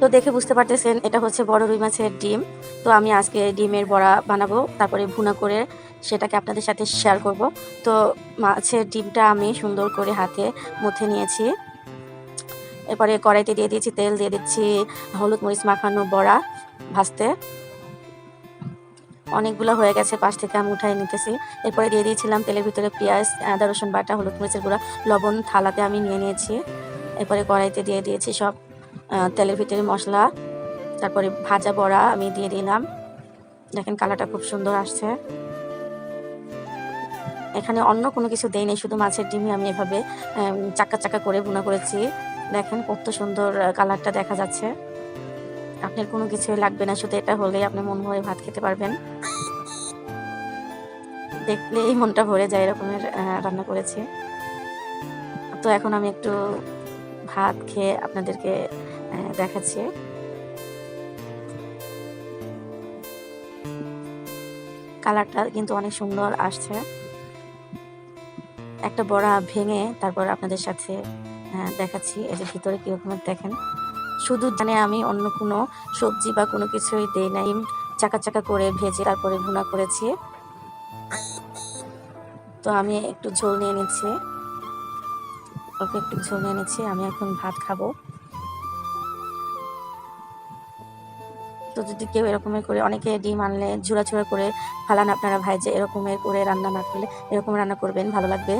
তো দেখে বুঝতে পারতেছেন, এটা হচ্ছে বড় রুই মাছের ডিম। তো আমি আজকে ডিমের বড়া বানাবো, তারপরে ভুনা করে সেটাকে আপনাদের সাথে শেয়ার করব। তো মাছের ডিমটা আমি সুন্দর করে হাতে মুথে নিয়েছি। এরপরে কড়াইতে দিয়ে দিয়েছি তেল, দিয়ে দিচ্ছি হলুদ মরিচ মাখানো বড়া ভাজতে। অনেকগুলো হয়ে গেছে, পাশ থেকে আমি উঠাই নিতেছি। এরপরে দিয়ে দিয়েছিলাম তেলের ভিতরে পেঁয়াজ, আদা, রসুন বাটা, হলুদ মরিচের গুঁড়া, লবণ থালাতে আমি নিয়ে নিয়েছি। এরপরে কড়াইতে দিয়ে দিয়েছি সব তেলের ভিতরে মশলা, তারপরে ভাজা বড়া আমি দিয়ে দিলাম। দেখেন কালারটা খুব সুন্দর আসছে। এখানে অন্য কোনো কিছু দেইনি শুধু মাছের ডিমই আমি এভাবে চাকা চাকা করে ভুনা করেছি। দেখেন কত সুন্দর কালারটা দেখা যাচ্ছে। আপনার কোনো কিছু লাগবে না, শুধু এটা হলেই আপনি মন ভরে ভাত খেতে পারবেন। দেখলেই মনটা ভরে যায় এরকমের রান্না করেছি। তো এখন আমি একটু ভাত খেয়ে আপনাদেরকে দেখাচ্ছি। কালারটা কিন্তু অনেক সুন্দর আসছে। একটা বড়া ভেঙে তারপর আপনাদের সাথে আহ, দেখাচ্ছি। এই যে ভিতরে কিরকমের দেখেন। শুধু জানে আমি অন্য কোনো সবজি বা কোনো কিছুই দেই নাই। চাকা চাকা করে ভেজে তারপরে ভুনা করেছি। তো আমি একটু ঝোল নিয়ে নিচ্ছি। ওকে একটু ঝোল নিয়ে নিচ্ছি। আমি এখন ভাত খাব। তো যদি কেউ এরকমের করে, অনেকে ডিম আনলে ঝুড়া ঝুড়া করে ফালান আপনারা ভাই যে এরকমের করে রান্না না করলে, এরকম রান্না করবেন, ভালো লাগবে?